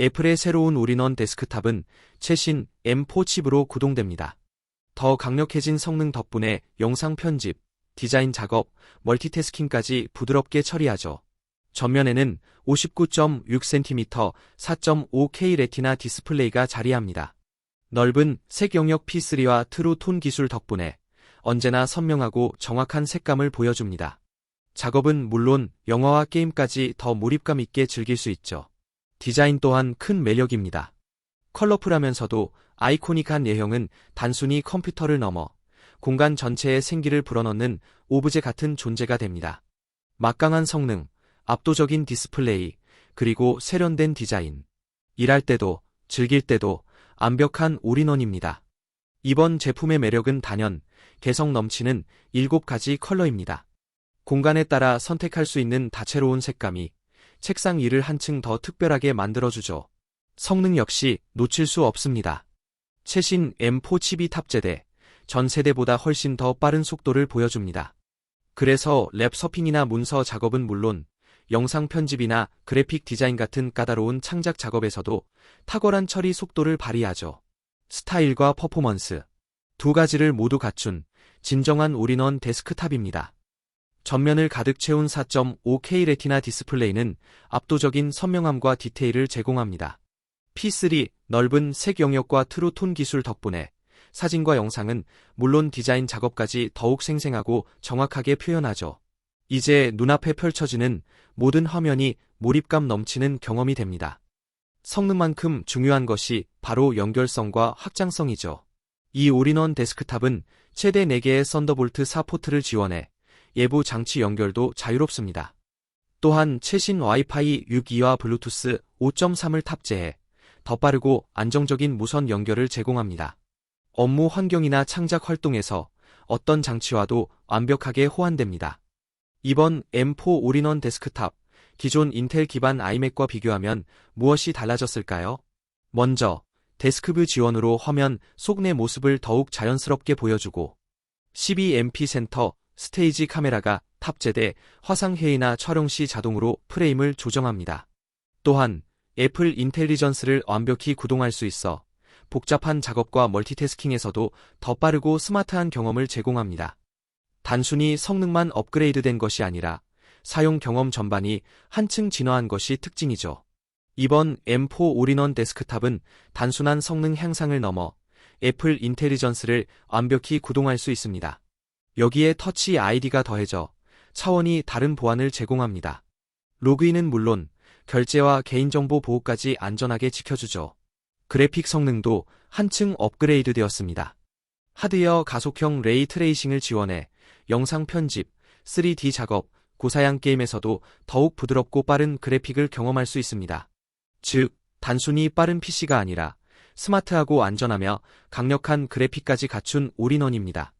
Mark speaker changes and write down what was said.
Speaker 1: 애플의 새로운 올인원 데스크탑은 최신 M4 칩으로 구동됩니다. 더 강력해진 성능 덕분에 영상 편집, 디자인 작업, 멀티태스킹까지 부드럽게 처리하죠. 전면에는 59.6cm 4.5K 레티나 디스플레이가 자리합니다. 넓은 색 영역 P3와 트루 톤 기술 덕분에 언제나 선명하고 정확한 색감을 보여줍니다. 작업은 물론 영화와 게임까지 더 몰입감 있게 즐길 수 있죠. 디자인 또한 큰 매력입니다. 컬러풀하면서도 아이코닉한 예형은 단순히 컴퓨터를 넘어 공간 전체에 생기를 불어넣는 오브제 같은 존재가 됩니다. 막강한 성능, 압도적인 디스플레이, 그리고 세련된 디자인. 일할 때도, 즐길 때도 완벽한 올인원입니다. 이번 제품의 매력은 단연 개성 넘치는 7가지 컬러입니다. 공간에 따라 선택할 수 있는 다채로운 색감이 책상 위를 한층 더 특별하게 만들어주죠. 성능 역시 놓칠 수 없습니다. 최신 M4 칩이 탑재돼 전 세대보다 훨씬 더 빠른 속도를 보여줍니다. 그래서 랩 서핑이나 문서 작업은 물론 영상 편집이나 그래픽 디자인 같은 까다로운 창작 작업에서도 탁월한 처리 속도를 발휘하죠. 스타일과 퍼포먼스 두 가지를 모두 갖춘 진정한 올인원 데스크탑입니다. 전면을 가득 채운 4.5K 레티나 디스플레이는 압도적인 선명함과 디테일을 제공합니다. P3 넓은 색 영역과 트루톤 기술 덕분에 사진과 영상은 물론 디자인 작업까지 더욱 생생하고 정확하게 표현하죠. 이제 눈앞에 펼쳐지는 모든 화면이 몰입감 넘치는 경험이 됩니다. 성능만큼 중요한 것이 바로 연결성과 확장성이죠. 이 올인원 데스크탑은 최대 4개의 썬더볼트 4 포트를 지원해 예부 장치 연결도 자유롭습니다. 또한 최신 와이파이 6E와 블루투스 5.3을 탑재해 더 빠르고 안정적인 무선 연결을 제공합니다. 업무 환경이나 창작 활동에서 어떤 장치와도 완벽하게 호환됩니다. 이번 M4 올인원 데스크탑, 기존 인텔 기반 아이맥과 비교하면 무엇이 달라졌을까요? 먼저, 데스크뷰 지원으로 화면 속 내 모습을 더욱 자연스럽게 보여주고 12MP 센터 스테이지 카메라가 탑재돼 화상회의나 촬영 시 자동으로 프레임을 조정합니다. 또한 애플 인텔리전스를 완벽히 구동할 수 있어 복잡한 작업과 멀티태스킹에서도 더 빠르고 스마트한 경험을 제공합니다. 단순히 성능만 업그레이드된 것이 아니라 사용 경험 전반이 한층 진화한 것이 특징이죠. 이번 M4 올인원 데스크탑은 단순한 성능 향상을 넘어 애플 인텔리전스를 완벽히 구동할 수 있습니다. 여기에 터치 아이디가 더해져 차원이 다른 보안을 제공합니다. 로그인은 물론 결제와 개인정보 보호까지 안전하게 지켜주죠. 그래픽 성능도 한층 업그레이드 되었습니다. 하드웨어 가속형 레이 트레이싱을 지원해 영상 편집, 3D 작업, 고사양 게임에서도 더욱 부드럽고 빠른 그래픽을 경험할 수 있습니다. 즉, 단순히 빠른 PC가 아니라 스마트하고 안전하며 강력한 그래픽까지 갖춘 올인원입니다.